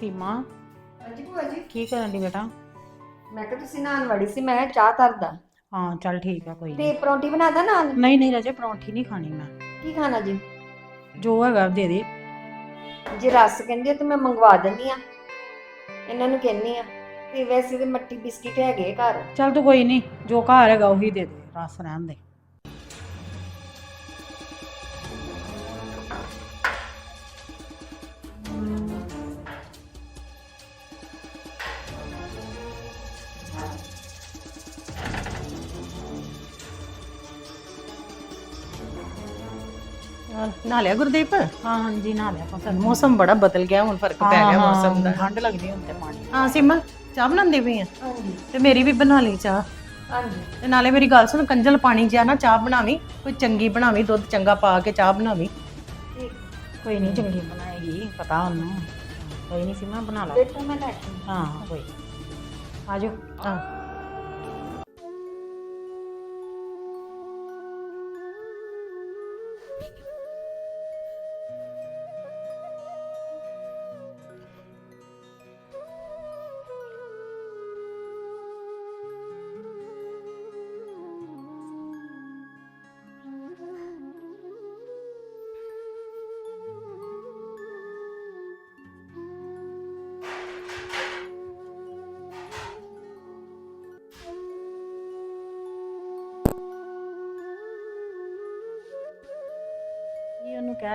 ਸੀਮਾ। ਹਾਂਜੀ ਭੂਆ ਜੀ। ਕੀ ਕਰਨ ਦੀ ਬੇਟਾ? ਮੈਂ ਕਿਹਾ ਤੁਸੀਂ ਨਾਨ ਵੜੀ ਸੀ ਮੈਂ ਕਿਹਾ ਚਾਹ ਧਰਦਾ ਹਾਂ ਚੱਲ ਠੀਕ ਆ ਕੋਈ ਤੇ ਨਹੀਂ ਪਰੌਂਠੀ ਬਣਾਦਾ ਨਾਨ ਨਹੀਂ ਨਹੀਂ ਰਜੇ ਪਰੌਂਠੀ ਨਹੀਂ ਖਾਣੀ ਮੈਂ। ਕੀ ਖਾਣਾ ਜੀ? ਜੋ ਹੈਗਾ ਦੇ ਦੇ। ਜੇ ਰਸ ਕਹਿੰਦੇ ਆ ਤਾਂ ਮੈਂ ਮੰਗਵਾ ਦਿੰਦੀ ਆ। ਇਹਨਾਂ ਨੂੰ ਕਹਿੰਨੀ ਆ ਤੇ ਵੈਸੇ ਤੇ ਮੱਠੀ ਬਿਸਕਿਟ ਹੈਗੇ ਘਰ। ਚੱਲ ਤੂੰ ਕੋਈ ਨਹੀਂ ਜੋ ਘਰ ਹੈਗਾ ਉਹੀ ਦੇ ਦੇ ਰਸ ਰਹਿਣ ਦੇ। ਨਾ ਲਿਆ ਗੁਰਦੀਪ? ਹਾਂ ਹਾਂਜੀ ਨਾ ਲਿਆ ਪਸੰਦ ਮੌਸਮ ਬੜਾ ਬਦਲ ਗਿਆ ਹੁਣ ਫ਼ਰਕ ਪੈ ਗਿਆ ਮੌਸਮ ਦਾ। ਠੰਡ ਲੱਗਦੀ ਹੁਣ ਤੇ ਪਾਣੀ। ਹਾਂ ਸਿਮਾ ਚਾਹ ਬਣਾਉਂਦੀ ਪਈ ਆ? ਹਾਂਜੀ। ਤੇ ਮੇਰੀ ਵੀ ਬਣਾ ਲਈ ਚਾਹ। ਹਾਂਜੀ। ਤੇ ਨਾਲੇ ਮੇਰੀ ਗੱਲ ਸੁਣ ਕੰਜਲ ਪਾਣੀ ਜਿਆ ਨਾ ਚਾਹ ਬਣਾਵੀਂ ਕੋਈ ਚੰਗੀ ਬਣਾਵੀਂ ਦੁੱਧ ਚੰਗਾ ਪਾ ਕੇ ਚਾਹ ਬਣਾਵੀਂ। ਠੀਕ। ਕੋਈ ਨਹੀਂ ਚੰਗੀ ਬਣਾਏਗੀ ਪਤਾ ਉਹਨੂੰ। ਕੋਈ ਨਹੀਂ ਸੀਮਾ ਬਣਾ ਲਾ। ਬੇਟਾ ਮੈਂ ਲੈ ਕੇ ਹਾਂ ਕੋਈ। ਆਜੋ। ਹਾਂ।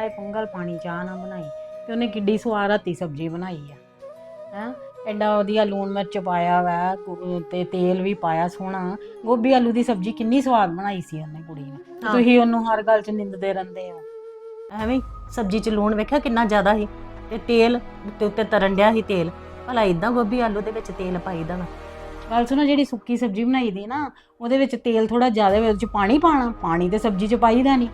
ਇਹ ਉਹਨੂੰ ਕਿਹਾ ਹੈ ਪੰਗਲ ਪਾਣੀ ਚਾਹ ਨਾ ਬਣਾਈ ਤੇ ਉਹਨੇ ਕਿੱਡੀ ਸਵਾਦ ਰਾਤੀ ਸਬਜ਼ੀ ਬਣਾਈ ਆ। ਹੈ? ਐਡਾ ਵਧੀਆ ਲੂਣ ਮਿਰਚ ਪਾਇਆ ਵਾ ਕੁ- ਤੇ ਤੇਲ ਵੀ ਪਾਇਆ ਸੋਹਣਾ। ਗੋਭੀ ਆਲੂ ਦੀ ਸਬਜ਼ੀ ਕਿੰਨੀ ਸਵਾਦ ਬਣਾਈ ਸੀ ਉਹਨੇ ਕੁੜੀ ਨੇ। ਤੇ। ਤੁਸੀਂ ਉਹਨੂੰ ਹਰ ਗੱਲ 'ਚ ਨਿੰਦਦੇ ਰਹਿੰਦੇ ਹੋ। ਐਵੇਂ ਹੀ ਸਬਜ਼ੀ ਚ ਲੂਣ ਵੇਖਿਆ ਕਿੰਨਾ ਜ਼ਿਆਦਾ ਸੀ ਤੇ ਤੇਲ ਉੱਤੇ ਉੱਤੇ ਤਰਨ ਡਿਆ ਸੀ ਤੇਲ। ਭਲਾ ਇਦਾਂ ਗੋਭੀ ਆਲੂ ਦੇ ਵਿੱਚ ਤੇਲ ਪਾਈਦਾ ਵਾ। ਗੱਲ ਸੁਣੋ ਜਿਹੜੀ ਸੁੱਕੀ ਸਬਜ਼ੀ ਬਣਾਈ ਦੀ ਨਾ ਉਹਦੇ ਵਿੱਚ ਤੇਲ ਥੋੜਾ ਜ਼ਿਆਦਾ ਉਹਦੇ 'ਚ ਪਾਣੀ ਪਾਣਾ ਪਾਣੀ ਤੇ ਸਬਜ਼ੀ 'ਚ ਪਾਈਦਾ ਨਹੀਂ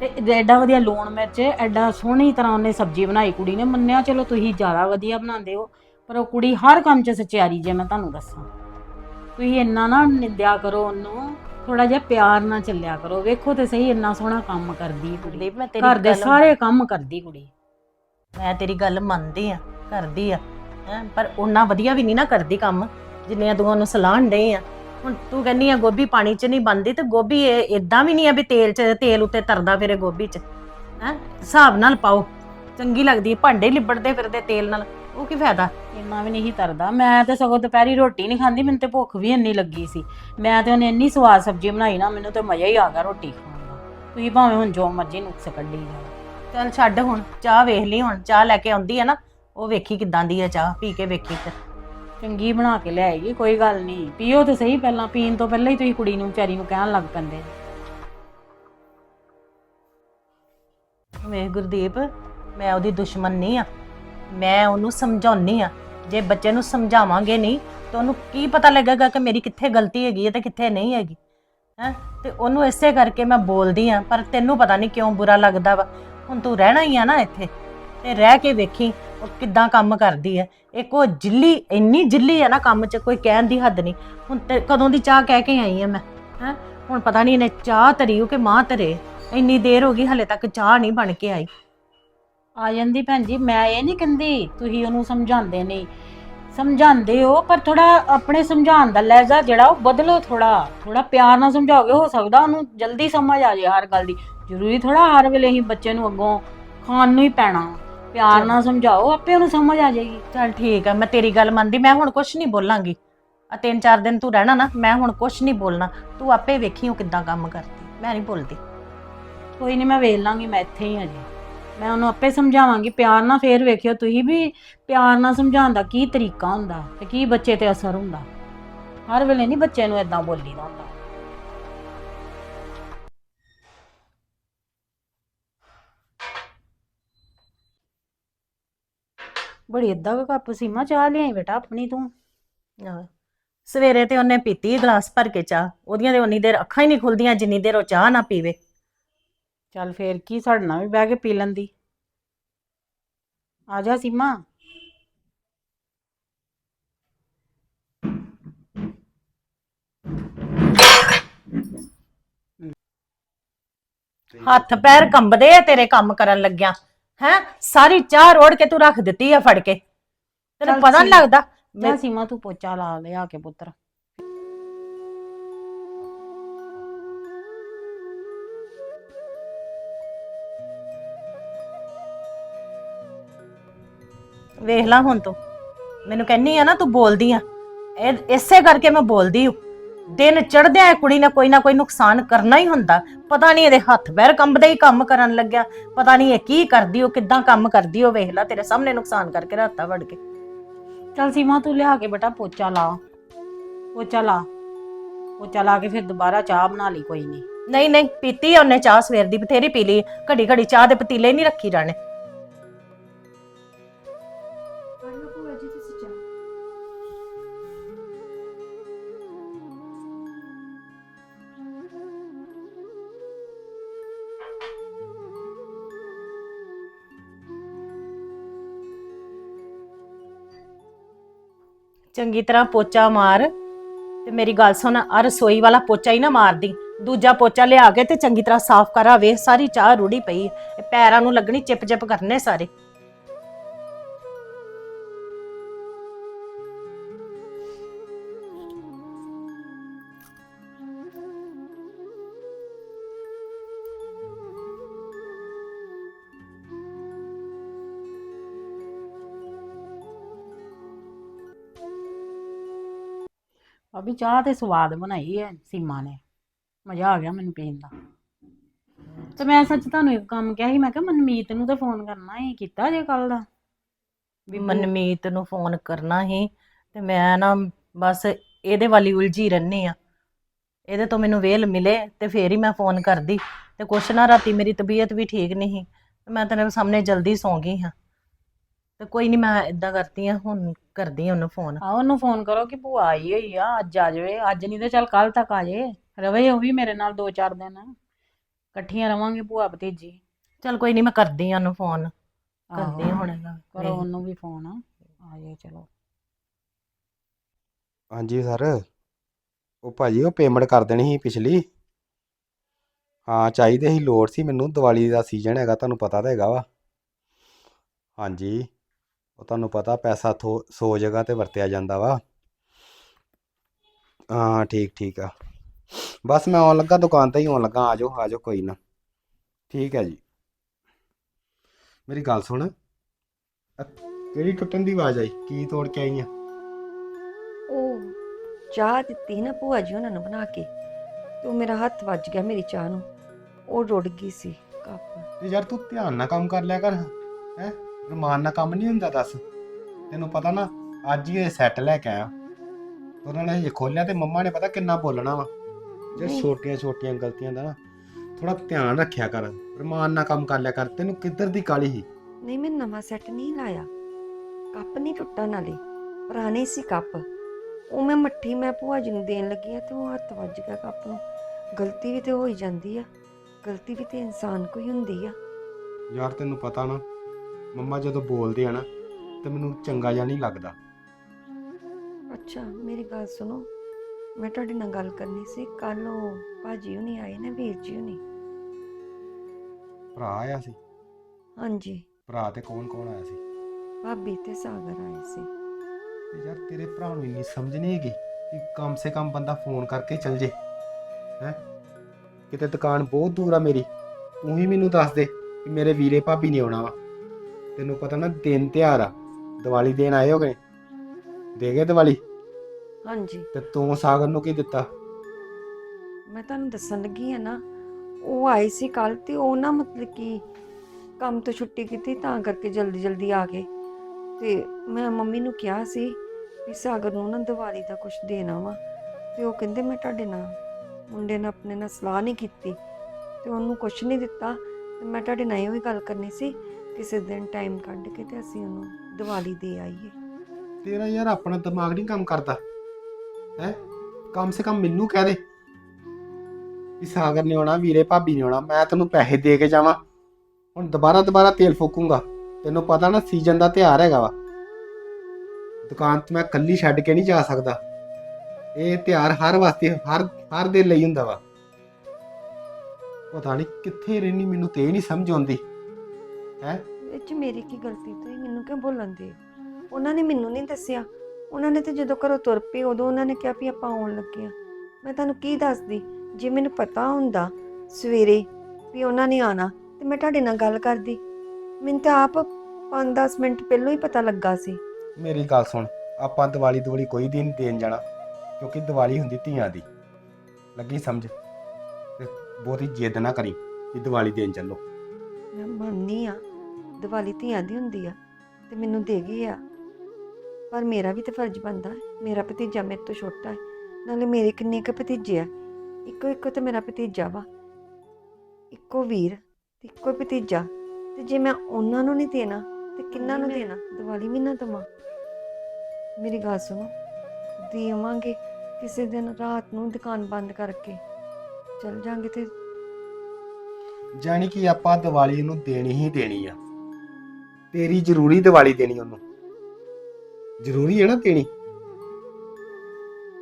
ਤੇ ਐਡਾ ਵਧੀਆ ਲੂਣ ਮਿਰਚ ਐਡਾ ਸੋਹਣੀ ਤਰ੍ਹਾਂ ਉਹਨੇ ਸਬਜ਼ੀ ਬਣਾਈ ਕੁੜੀ ਨੇ ਮੰਨਿਆ ਚਲੋ ਤੁਸੀਂ ਜ਼ਿਆਦਾ ਵਧੀਆ ਬਣਾਉਂਦੇ ਹੋ ਪਰ ਉਹ ਕੁੜੀ ਹਰ ਕੰਮ 'ਚ ਸਚਿਆਰੀ ਜੇ ਮੈਂ ਤੁਹਾਨੂੰ ਦੱਸਾਂ। ਤੁਸੀਂ ਇੰਨਾ ਨਾ ਨਿੰਦਿਆ ਕਰੋ ਉਹਨੂੰ ਥੋੜਾ ਜਿਹਾ ਪਿਆਰ ਨਾਲ ਚੱਲਿਆ ਕਰੋ ਵੇਖੋ ਤੇ ਸਹੀ ਇੰਨਾ ਸੋਹਣਾ ਕੰਮ ਕਰਦੀ ਕੁੜੀ। ਮੈਂ ਘਰ ਤੇਰੀ ਦੇ ਗੱਲ ਸਾਰੇ ਕੰਮ ਕਰਦੀ ਕੁੜੀ। ਮੈਂ ਤੇਰੀ ਗੱਲ ਮੰਨਦੀ ਆ ਕਰਦੀ ਆ ਹੈਂ ਪਰ ਉਹਨਾਂ ਵਧੀਆ ਵੀ ਨਹੀਂ ਨਾ ਕਰਦੀ ਕੰਮ ਜਿੰਨੀਆਂ ਤੂੰ ਉਹਨੂੰ ਸਲਾਹਣ ਡਈ ਆ। ਹੁਣ ਤੂੰ ਕਹਿੰਨੀ ਆ ਗੋਭੀ ਪਾਣੀ 'ਚ ਨਹੀਂ ਬਣਦੀ ਤੇ ਗੋਭੀ ਇਦਾਂ ਵੀ ਨਹੀਂ ਆ ਵੀ ਤੇਲ 'ਚ, ਤੇਲ ਉੱਤੇ ਤਰਦਾ ਫਿਰੇ ਗੋਭੀ 'ਚ। ਹੈ? ਹਿਸਾਬ ਨਾਲ ਪਾਓ। ਚੰਗੀ ਲੱਗਦੀ ਭਾਂਡੇ ਲਿਬੜਦੇ ਫਿਰਦੇ ਤੇਲ ਨਾਲ। ਉਹ ਕੀ ਫਾਇਦਾ? ਇੰਨਾ ਵੀ ਨਹੀਂ ਤਰਦਾ। ਮੈਂ ਤੇ ਸਗੋਂ ਦੁਪਹਿਰੀ ਰੋਟੀ ਨਹੀਂ ਖਾਂਦੀ, ਮੈਨੂੰ ਤੇ ਭੁੱਖ ਵੀ ਇੰਨੀ ਲੱਗੀ ਸੀ। ਮੈਂ ਤੇ ਉਹਨੇ ਇੰਨੀ ਸਵਾਦ ਸਬਜ਼ੀ ਬਣਾਈ ਨਾ, ਮੈਨੂੰ ਤੇ ਮਜ਼ਾ ਹੀ ਆ ਗਿਆ ਰੋਟੀ ਖਾਣ ਦਾ। ਤੁਸੀਂ ਭਾਵੇਂ ਹੁਣ ਜੋ ਮਰਜ਼ੀ ਨੁਕਸ ਕੱਢੀ ਜਾਓ। ਚੱਲ ਛੱਡ ਹੁਣ, ਚਾਹ ਵੇਖ ਲਈ ਹੁਣ। ਚਾਹ ਲੈ ਕੇ ਆਉਂਦੀ ਆ ਨਾ, ਉਹ ਵੇਖੀ ਕਿਦਾਂ ਦੀ ਆ ਚਾਹ, ਪੀ ਕੇ ਵੇਖੀ ਤੇ। ਚੰਗੀ ਬਣਾ ਕੇ ਲਿਆਏਗੀ ਕੋਈ ਗੱਲ ਨਹੀਂ। ਪੀਓ ਤੇ ਸਹੀ ਪਹਿਲਾਂ, ਪੀਣ ਤੋਂ ਪਹਿਲਾਂ ਹੀ ਤੁਸੀਂ ਕੁੜੀ ਨੂੰ, ਵਿਚਾਰੀ ਨੂੰ ਕਹਿਣ ਲੱਗ ਪੈਂਦੇ ਵੇਖ ਗੁਰਦੀਪ, ਮੈਂ ਉਹਦੀ ਦੁਸ਼ਮਣ ਨਹੀਂ ਆ। ਮੈਂ ਉਹਨੂੰ ਸਮਝਾਉਣੀ ਆ। ਜੇ ਬੱਚੇ ਨੂੰ ਸਮਝਾਵਾਂਗੇ ਨਹੀਂ, ਤਾਂ ਉਹਨੂੰ ਕੀ ਪਤਾ ਲੱਗੇਗਾ ਕਿ ਮੇਰੀ ਕਿੱਥੇ ਗਲਤੀ ਹੈਗੀ ਹੈ ਤੇ ਕਿੱਥੇ ਨਹੀਂ ਹੈਗੀ। ਹੈ? ਤੇ ਉਹਨੂੰ ਇਸੇ ਕਰਕੇ ਮੈਂ ਬੋਲਦੀ ਆ, ਪਰ ਤੈਨੂੰ ਪਤਾ ਨਹੀਂ ਕਿਉਂ ਬੁਰਾ ਲੱਗਦਾ ਵਾ। ਹੁਣ ਤੂੰ ਰਹਿਣਾ ਹੀ ਆ ਨਾ ਇੱਥੇ। ਤੇ ਰਹਿ ਕੇ ਵੇਖੀ ਉਹ ਕਿੱਦਾਂ ਕੰਮ ਕਰਦੀ ਹੈ। ਇੱਕ ਉਹ ਜਿੱਲੀ, ਇੰਨੀ ਜਿੱਲੀ ਹੈ ਨਾ ਕੰਮ 'ਚ, ਕੋਈ ਕਹਿਣ ਦੀ ਹੱਦ ਨਹੀਂ। ਹੁਣ ਤੇ ਕਦੋਂ ਦੀ ਚਾਹ ਕਹਿ ਕੇ ਆਈ ਆ ਮੈਂ, ਹੈ? ਹੁਣ ਪਤਾ ਨਹੀਂ ਇਹਨੇ ਚਾਹ ਧਰੀ ਹੋ ਕਿ ਮਾਂ ਧਰੇ। ਇੰਨੀ ਦੇਰ ਹੋ ਗਈ, ਹਲੇ ਤੱਕ ਚਾਹ ਨਹੀਂ ਬਣ ਕੇ ਆਈ। ਆ ਜਾਂਦੀ ਭੈਣ ਜੀ, ਮੈਂ ਇਹ ਨਹੀਂ ਕਹਿੰਦੀ, ਤੁਸੀਂ ਉਹਨੂੰ ਸਮਝਾਉਂਦੇ ਨਹੀਂ। ਸਮਝਾਉਂਦੇ ਹੋ, ਪਰ ਥੋੜਾ ਆਪਣੇ ਸਮਝਾਉਣ ਦਾ ਲਹਿਜ਼ਾ ਜਿਹੜਾ, ਉਹ ਬਦਲੋ ਥੋੜਾ ਥੋੜਾ ਪਿਆਰ ਨਾਲ ਸਮਝਾਓਗੇ, ਹੋ ਸਕਦਾ ਉਹਨੂੰ ਜਲਦੀ ਸਮਝ ਆ ਜਾਏ ਹਰ ਗੱਲ ਦੀ। ਜ਼ਰੂਰੀ ਥੋੜਾ ਹਰ ਵੇਲੇ ਹੀ ਬੱਚੇ ਨੂੰ ਅੱਗੋਂ ਖਾਣ ਨੂੰ ਹੀ ਪੈਣਾ। ਪਿਆਰ। ਨਾਲ ਸਮਝਾਓ ਆਪੇ ਉਹਨੂੰ ਸਮਝ ਆ ਜਾਏਗੀ। ਚਲ ਠੀਕ ਆ ਮੈਂ ਤੇਰੀ ਗੱਲ ਮੰਨਦੀ ਮੈਂ ਹੁਣ ਕੁਝ ਨਹੀਂ ਬੋਲਾਂਗੀ। ਆ ਤਿੰਨ ਚਾਰ ਦਿਨ ਤੂੰ ਰਹਿਣਾ ਨਾ ਮੈਂ ਹੁਣ ਕੁਝ ਨਹੀਂ ਬੋਲਣਾ। ਤੂੰ ਆਪੇ ਵੇਖੀ ਉਹ ਕਿੱਦਾਂ ਕੰਮ ਕਰਦੀ ਮੈਂ ਨਹੀਂ ਬੋਲਦੀ ਕੋਈ ਨਹੀਂ ਮੈਂ ਵੇਖ ਲਾਂਗੀ ਮੈਂ ਇੱਥੇ ਹੀ ਅਜੇ ਮੈਂ ਉਹਨੂੰ ਆਪੇ ਸਮਝਾਵਾਂਗੀ ਪਿਆਰ ਨਾਲ ਫੇਰ ਵੇਖਿਓ ਤੁਸੀਂ ਵੀ ਪਿਆਰ ਨਾਲ ਸਮਝਾਉਣ ਦਾ ਕੀ ਤਰੀਕਾ ਹੁੰਦਾ ਤੇ ਕੀ ਬੱਚੇ ਤੇ ਅਸਰ ਹੁੰਦਾ। ਹਰ ਵੇਲੇ ਨਹੀਂ ਬੱਚੇ ਨੂੰ ਇਦਾਂ ਬੋਲੀਦਾ ਹੁੰਦਾ। ਬੜੀ ਏਦਾਂ ਦਾ ਕੱਪ ਸੀਮਾ ਚਾਹ ਲਿਆਈ ਬੇਟਾ ਆਪਣੀ ਤੂੰ। ਆਹ। ਸਵੇਰੇ ਤੇ ਉਹਨੇ ਪੀਤੀ ਗਲਾਸ ਭਰ ਕੇ ਚਾਹ ਉਹਦੀਆਂ ਤੇ ਉਨੀ ਦੇਰ ਅੱਖਾਂ ਹੀ ਨਹੀਂ ਖੁੱਲਦੀਆਂ ਜਿੰਨੀ ਦੇਰ ਉਹ ਚਾਹ ਨਾ ਪੀਵੇ। ਚੱਲ ਫੇਰ ਕੀ ਸਾਡੇ ਨਾਲ ਵੀ ਬਹਿ ਕੇ ਪੀ ਲੈਂਦੀ। ਆ ਜਾ ਸੀਮਾ। ਹੱਥ ਪੈਰ ਕੰਬਦੇ ਆ ਤੇਰੇ ਕੰਮ ਕਰਨ ਲੱਗਿਆ। ਹੈ? ਸਾਰੀ ਚਾਹ ਰੋੜ ਕੇ ਤੂੰ ਰੱਖ ਦਿੱਤੀ ਆ ਫੜ ਕੇ। ਤੈਨੂੰ ਚੱਲ ਪਤਾ ਨਹੀਂ ਠੀਕ। ਲੱਗਦਾ? ਮੈਂ- ਸੀਮਾ ਤੂੰ ਪੋਚਾ ਲਾ ਲਿਆ ਕੇ ਪੁੱਤਰ। ਵੇਖ ਲਾ ਹੁਣ ਤੂੰ। ਮੈਨੂੰ ਕਹਿੰਨੀ ਆ ਨਾ ਤੂੰ ਬੋਲਦੀ ਆ। ਇਹ ਇਸੇ ਕਰਕੇ ਮੈਂ ਬੋਲਦੀ ਹੂੰ। ਦਿਨ ਚੜਦਿਆਂ ਇਹ ਕੁੜੀ ਨੇ ਕੋਈ ਨਾ ਕੋਈ ਨੁਕਸਾਨ ਕਰਨਾ ਹੀ ਹੁੰਦਾ। ਪਤਾ ਨਹੀਂ ਇਹਦੇ ਹੱਥ ਪੈਰ ਕੰਬਦੇ ਹੀ ਕੰਮ ਕਰਨ ਲੱਗਿਆ। ਪਤਾ ਨਹੀਂ ਇਹ ਕੀ ਕਰਦੀ ਉਹ ਕਿੱਦਾਂ ਕੰਮ ਕਰਦੀ ਉਹ ਵੇਖ ਲਾ ਤੇਰੇ ਸਾਹਮਣੇ ਨੁਕਸਾਨ ਕਰਕੇ ਰੱਖਤਾ ਵੜ ਕੇ। ਚੱਲ ਸੀਮਾ ਤੂੰ ਲਿਆ ਕੇ ਬੇਟਾ ਪੋਚਾ ਲਾ। ਪੋਚਾ ਲਾ। ਪੋਚਾ ਲਾ ਕੇ ਫਿਰ ਦੁਬਾਰਾ ਚਾਹ ਬਣਾ ਲਈ ਕੋਈ ਨਹੀਂ ਨਹੀਂ ਨਹੀਂ ਪੀਤੀ ਆ ਉਹਨੇ ਚਾਹ ਸਵੇਰ ਦੀ ਬਥੇਰੀ ਪੀ ਲਈ। ਘੜੀ ਘੜੀ ਚਾਹ ਦੇ ਪਤੀਲੇ ਨਹੀਂ ਰੱਖੀ ਜਾਣੇ ਚੰਗੀ ਤਰ੍ਹਾਂ ਪੋਚਾ ਮਾਰ ਤੇ ਮੇਰੀ ਗੱਲ ਸੁਣ ਆ ਰਸੋਈ ਵਾਲਾ ਪੋਚਾ ਹੀ ਨਾ ਮਾਰਦੀ ਦੂਜਾ ਪੋਚਾ ਲਿਆ ਕੇ ਤੇ ਚੰਗੀ ਤਰ੍ਹਾਂ ਸਾਫ਼ ਕਰਾ ਵੇ ਸਾਰੀ ਚਾਹ ਰੁੜੀ ਪਈ ਹੈ। ਇਹ ਪੈਰਾਂ ਨੂੰ ਲੱਗਣੀ ਚਿਪ ਚਿਪ ਕਰਨੇ ਸਾਰੇ ਅਭੀ ਚਾਹ ਤੇ ਸਵਾਦ ਬਣਾਈ ਹੈ ਸੀਮਾ ਨੇ। ਮਜ਼ਾ ਆ ਗਿਆ ਮੈਨੂੰ ਪੀਣ ਦਾ। ਤੇ ਮੈਂ ਸੱਚ ਤੁਹਾਨੂੰ ਇੱਕ ਕੰਮ ਕਿਹਾ ਸੀ, ਮੈਂ ਕਿਹਾ ਮਨਮੀਤ ਨੂੰ ਤਾਂ ਫੋਨ ਕਰਨਾ ਹੈ ਕੀਤਾ ਜੇ ਕੱਲ ਦਾ? ਵੀ ਮਨਮੀਤ ਨੂੰ ਫੋਨ ਕਰਨਾ ਹੀ ਤੇ ਮੈਂ ਨਾ ਬਸ ਇਹਦੇ ਵਾਲੀ ਉਲਝੀ ਰਹਿੰਨੀ ਆ। ਇਹਦੇ ਤੋਂ ਮੈਨੂੰ ਵੇਲ ਮਿਲੇ, ਤੇ ਫੇਰ ਹੀ ਮੈਂ ਫੋਨ ਕਰਦੀ। ਤੇ ਕੁਛ ਨਾ, ਰਾਤੀ ਮੇਰੀ ਤਬੀਅਤ ਵੀ ਠੀਕ ਨਹੀਂ ਸੀ ਮੈਂ ਤੇਰੇ ਸਾਹਮਣੇ ਜਲਦੀ ਸੌਂ ਗਈ ਹਾਂ। ਤੇ ਕੋਈ ਨਹੀਂ ਮੈਂ ਇਦਾਂ ਕਰਦੀ ਆ ਹੁਣ ਕਰਦੀ ਆ ਉਹਨੂੰ ਫੋਨ ਆ ਉਹਨੂੰ ਫੋਨ ਕਰੋ ਕਿ ਭੂਆ ਆਈ ਹੋਈ ਆ ਅੱਜ ਆ ਜਾਵੇ ਅੱਜ ਨਹੀਂ ਤੇ ਚੱਲ ਕੱਲ ਤੱਕ ਆ ਜੇ। ਰਵੇ ਉਹ ਵੀ ਮੇਰੇ ਨਾਲ ਦੋ ਚਾਰ ਦਿਨ। ਇਕੱਠੀਆਂ ਰਵਾਂਗੇ ਭੂਆ ਭਤੀਜੀ। ਚਲ ਕੋਈ ਨਹੀਂ ਮੈਂ ਕਰਦੀ ਆ ਉਹਨੂੰ ਫੋਨ ਕਰਦੀ ਆ ਹੁਣ। ਕਰੋ ਉਹਨੂੰ ਵੀ ਫੋਨ ਆ ਜੇ ਚਲੋ। ਹਾਂਜੀ ਸਰ ਉਹ ਭਾਜੀ ਉਹ ਪੇਮੈਂਟ ਕਰ ਦੇਣੀ ਸੀ ਪਿਛਲੀ। ਹਾਂ ਚਾਹੀਦੇ ਸੀ ਲੋੜ ਸੀ ਮੈਨੂੰ। ਦੀਵਾਲੀ ਦਾ ਸੀਜ਼ਨ ਹੈਗਾ ਤੁਹਾਨੂੰ ਪਤਾ ਤਾਂ ਹੈਗਾ ਵਾ। ਹਾਂਜੀ। ਉਹ ਤੁਹਾਨੂੰ ਪਤਾ ਪੈਸਾ ਸੌ ਜਗ੍ਹਾ ਤੇ ਵਰਤਿਆ ਜਾਂਦਾ ਵਾ। ਹਾਂ ਠੀਕ ਠੀਕ ਆ। ਬਸ ਮੈਂ ਆਉਣ ਲੱਗਾ ਦੁਕਾਨ ਤੇ ਹੀ ਆਉਣ ਲੱਗਾ। ਆ ਜਾਓ ਆ ਜਾਓ ਕੋਈ ਨਾ। ਠੀਕ ਹੈ ਜੀ। ਮੇਰੀ ਗੱਲ ਸੁਣ। ਅ, ਕਿਹੜੀ ਟੁੱਟਣ ਦੀ ਆਵਾਜ਼ ਆਈ? ਕੀ ਤੋੜ ਕੇ ਆਈ ਆ? ਉਹ ਚਾਹ ਦਿੱਤੀ ਨਾ ਭੂਆ ਜੀ ਉਹਨਾਂ ਨੂੰ ਬਣਾ ਕੇ। ਤੇ ਉਹ ਮੇਰਾ ਹੱਥ ਵੱਜ ਗਿਆ ਮੇਰੀ ਚਾਹ ਨੂੰ। ਉਹ ਰੁੜ ਗਈ ਸੀ ਕੱਪ। ਤੇ ਯਾਰ ਤੂੰ ਧਿਆਨ ਨਾਲ ਕੰਮ ਕਰ ਲਿਆ ਕਰ ਹੈ? ਰਮਾਨ ਨਾਲ ਕੰਮ ਨਹੀਂ ਹੁੰਦਾ ਦੱਸ। ਤੈਨੂੰ ਪਤਾ ਨਾ ਅੱਜ ਹੀ ਇਹ ਸੈੱਟ ਲੈ ਕੇ ਆਇਆ। ਉਹਨਾਂ ਨੇ ਜੇ ਖੋਲਿਆ ਤੇ ਮੰਮਾ ਨੇ ਪਤਾ ਕਿੰਨਾ ਬੋਲਣਾ ਵਾ। ਜੇ। ਛੋਟੀਆਂ ਛੋਟੀਆਂ ਗਲਤੀਆਂ ਦਾ ਨਾ ਥੋੜਾ ਧਿਆਨ ਰੱਖਿਆ ਕਰ। ਰਮਾਨ ਨਾਲ ਕੰਮ ਕਰ ਲਿਆ ਕਰ ਤੈਨੂੰ ਕਿੱਧਰ ਦੀ ਕਾਲੀ ਸੀ? ਨਹੀਂ ਮੈਂ ਨਵਾਂ ਸੈੱਟ ਨਹੀਂ ਲਾਇਆ। ਕੱਪ ਨਹੀਂ ਟੁੱਟਾ ਨਾਲੇ ਪੁਰਾਣੇ ਸੀ ਕੱਪ। ਉਹ ਮੈਂ ਮੱਠੀ ਮੈਂ ਭੂਆ ਜੀ ਨੂੰ ਦੇਣ ਲੱਗੀ ਆ ਤੇ ਉਹ ਹੱਥ ਵੱਜ ਗਿਆ ਕੱਪ ਨੂੰ। ਗਲਤੀ ਵੀ ਤੇ ਹੋ ਹੀ ਜਾਂਦੀ ਆ। ਗਲਤੀ ਵੀ ਤੇ ਇਨਸਾਨ ਕੋਈ ਹੁੰਦੀ ਆ। ਯਾਰ ਤੈਨੂੰ ਪਤਾ ਨਾ ਮੰਮਾ ਜਦੋਂ ਬੋਲਦੇ ਆ ਨਾ ਤੇ ਮੈਨੂੰ ਚੰਗਾ ਜਿਹਾ ਨਹੀਂ ਲੱਗਦਾ। ਅੱਛਾ ਮੇਰੀ ਗੱਲ ਸੁਣੋ। ਮੈਂ ਤੁਹਾਡੇ ਨਾਲ ਗੱਲ ਕਰਨੀ ਸੀ। ਕੱਲ ਉਹ ਭਾਜੀ ਹੁਣੀ ਆਏ ਨੇ ਵੀਰ ਜੀ ਹੁਣੀ। ਭਰਾ ਆਇਆ ਸੀ? ਹਾਂਜੀ। ਭਰਾ ਤੇ ਕੌਣ ਕੌਣ ਆਇਆ ਸੀ? ਭਾਬੀ ਤੇ ਸਾਗਰ ਆਏ ਸੀ। ਤੇ ਯਾਰ ਤੇਰੇ ਭਰਾ ਨੂੰ ਇੰਨੀ ਸਮਝ ਨਹੀਂ ਹੈਗੀ ਕਿ ਕਮ ਸੇ ਕਮ ਬੰਦਾ ਫੋਨ ਕਰਕੇ ਚੱਲ ਜੇ। ਹੈ? ਕਿਤੇ ਦੁਕਾਨ ਬਹੁਤ ਦੂਰ ਆ ਮੇਰੀ। ਤੂੰ ਹੀ ਮੈਨੂੰ ਦੱਸ ਦੇ ਕਿ ਮੇਰੇ ਵੀਰੇ ਭਾਬੀ ਨੇ ਆਉਣਾ ਵਾ। ਤੈਨੂੰ ਪਤਾ ਨਾ ਦਿਨ ਤਿਉਹਾਰ ਆ। ਦੀਵਾਲੀ ਦੇਣ ਆਏ ਹੋਗੇ। ਦੇ ਗਏ ਦੀਵਾਲੀ? ਹਾਂਜੀ। ਤੇ ਤੂੰ ਸਾਗਰ ਨੂੰ ਕੀ ਦਿੱਤਾ? ਮੈਂ ਤੁਹਾਨੂੰ ਦੱਸਣ ਲੱਗੀ ਆ ਨਾ ਉਹ ਆਏ ਸੀ ਕੱਲ ਤੇ ਉਹ ਨਾ ਮਤਲਬ ਕਿ ਕੰਮ ਤੋਂ ਛੁੱਟੀ ਕੀਤੀ ਤਾਂ ਕਰਕੇ ਜਲਦੀ ਜਲਦੀ ਆ ਗਏ। ਤੇ ਮੈਂ ਮੰਮੀ ਨੂੰ ਕਿਹਾ ਸੀ ਵੀ ਸਾਗਰ ਨੂੰ ਨਾ ਦੀਵਾਲੀ ਦਾ ਕੁਝ ਦੇਣਾ ਵਾ ਤੇ ਉਹ ਕਹਿੰਦੇ ਮੈਂ ਤੁਹਾਡੇ ਨਾਲ ਮੁੰਡੇ ਨਾਲ ਆਪਣੇ ਨਾਲ ਸਲਾਹ ਨਹੀਂ ਕੀਤੀ। ਤੇ ਉਹਨੂੰ ਕੁਝ ਨਹੀਂ ਦਿੱਤਾ। ਤੇ ਮੈਂ ਤੁਹਾਡੇ ਨਾਲ ਇਹੋ ਹੀ ਗੱਲ ਕਰਨੀ ਸੀ ਕਿਸੇ ਦਿਨ ਟਾਈਮ ਕੱਢ ਕੇ ਤੇ ਅਸੀਂ ਉਹਨੂੰ ਦੀਵਾਲੀ ਦੇ ਆਈਏ। ਤੇਰਾ ਯਾਰ ਆਪਣਾ ਦਿਮਾਗ ਨਹੀਂ ਕੰਮ ਕਰਦਾ। ਹੈ? ਕਮ ਸੇ ਕਮ ਮੈਨੂੰ ਕਹਿ ਦੇ ਕਿ ਸਾਗਰ ਨੇ ਆਉਣਾ, ਵੀਰੇ ਭਾਬੀ ਨੇ ਆਉਣਾ, ਮੈਂ ਤੈਨੂੰ ਪੈਸੇ ਦੇ ਕੇ ਜਾਵਾਂ। ਹੁਣ ਦੁਬਾਰਾ ਦੁਬਾਰਾ ਤੇਲ ਫੂਕੂੰਗਾ। ਤੈਨੂੰ ਪਤਾ ਨਾ ਸੀਜ਼ਨ ਦਾ ਤਿਉਹਾਰ ਹੈਗਾ ਵਾ। ਦੁਕਾਨ ਤੇ ਮੈਂ ਕੱਲੀ ਛੱਡ ਕੇ ਨਹੀਂ ਜਾ ਸਕਦਾ। ਇਹ ਤਿਉਹਾਰ ਹਰ ਵਾਸਤੇ, ਹਰ ਹਰ ਦੇ ਲਈ ਹੁੰਦਾ ਵਾ। ਪਤਾ ਨਹੀਂ ਕਿੱਥੇ ਰਹਿਣੀ ਮੈਨੂੰ ਤੇ ਇਹ ਨਹੀਂ ਸਮਝ ਆਉਂਦੀ। ਹੈ? ਇਹ ਚ ਮੇਰੀ ਕੀ ਗਲਤੀ ਤੁਸੀਂ ਮੈਨੂੰ ਕਿਉਂ ਬੋਲਣ ਦੇ? ਉਹਨਾਂ ਨੇ ਮੈਨੂੰ ਨਹੀਂ ਦੱਸਿਆ। ਉਹਨਾਂ ਨੇ ਤੇ ਜਦੋਂ ਘਰੋਂ ਤੁਰ ਪਏ ਉਦੋਂ ਉਹਨਾਂ ਨੇ ਕਿਹਾ ਵੀ ਆਪਾਂ ਆਉਣ ਲੱਗੇ ਆ ਮੈਂ ਤੁਹਾਨੂੰ ਕੀ ਦੱਸਦੀ? ਜੇ ਮੈਨੂੰ ਪਤਾ ਹੁੰਦਾ ਸਵੇਰੇ ਵੀ ਉਹਨਾਂ ਨੇ ਆਣਾ ਤੇ ਮੈਂ ਤੁਹਾਡੇ ਨਾਲ ਗੱਲ ਕਰਦੀ। ਮੈਨੂੰ ਤਾਂ ਆਪ 5-10 ਮਿੰਟ ਪਹਿਲਾਂ ਹੀ ਪਤਾ ਲੱਗਾ ਸੀ। ਮੇਰੀ ਗੱਲ ਸੁਣ ਆਪਾਂ ਦੀਵਾਲੀ ਦੀਵਾਲੀ ਕੋਈ ਦਿਨ ਦੇਣ ਜਾਣਾ ਕਿਉਂਕਿ ਦੀਵਾਲੀ ਹੁੰਦੀ ਧੀਆਂ ਦੀ। ਲੱਗੀ ਸਮਝ? ਤੇ ਬਹੁਤੀ ਜਿੱਦ ਨਾ ਕਰੀ ਕਿ ਦੀਵਾਲੀ ਦੇਣ ਚੱਲੋ। ਮੈਂ ਮੰਨਨੀ ਆ ਦੀਵਾਲੀ ਧੀਆਂ ਦੀ ਹੁੰਦੀ ਆ ਤੇ ਮੈਨੂੰ ਦੇ ਗਈ ਆ। ਪਰ ਮੇਰਾ ਵੀ ਤੇ ਫਰਜ਼ ਬਣਦਾ ਹੈ ਮੇਰਾ ਭਤੀਜਾ ਮੇਰੇ ਤੋਂ ਛੋਟਾ ਹੈ ਨਾਲੇ ਮੇਰੇ ਕਿੰਨੇ ਕੁ ਭਤੀਜੇ ਆ ਇੱਕੋ ਇੱਕੋ ਤੇ ਮੇਰਾ ਭਤੀਜਾ ਵਾ ਇੱਕੋ ਵੀਰ ਤੇ ਇੱਕੋ ਭਤੀਜਾ ਤੇ ਜੇ ਮੈਂ ਉਹਨਾਂ ਨੂੰ ਨਹੀਂ ਦੇਣਾ ਤੇ ਕਿੰਨਾਂ ਨੂੰ ਦੇਣਾ? ਦੀਵਾਲੀ ਵੀ ਨਾ ਦਵਾਂ। ਮੇਰੀ ਗੱਲ ਸੁਣੋ ਦੇਵਾਂਗੇ ਕਿਸੇ ਦਿਨ ਰਾਤ ਨੂੰ ਦੁਕਾਨ ਬੰਦ ਕਰਕੇ ਚਲ ਜਾਾਂਗੇ ਤੇ ਜਾਣੀ ਕਿ ਆਪਾਂ ਦੀਵਾਲੀ ਨੂੰ ਦੇਣੀ ਹੀ ਦੇਣੀ ਆ। ਤੇਰੀ ਜ਼ਰੂਰੀ ਦੀਵਾਲੀ ਦੇਣੀ ਉਹਨੂੰ। ਜ਼ਰੂਰੀ ਹੈ ਨਾ ਦੇਣੀ।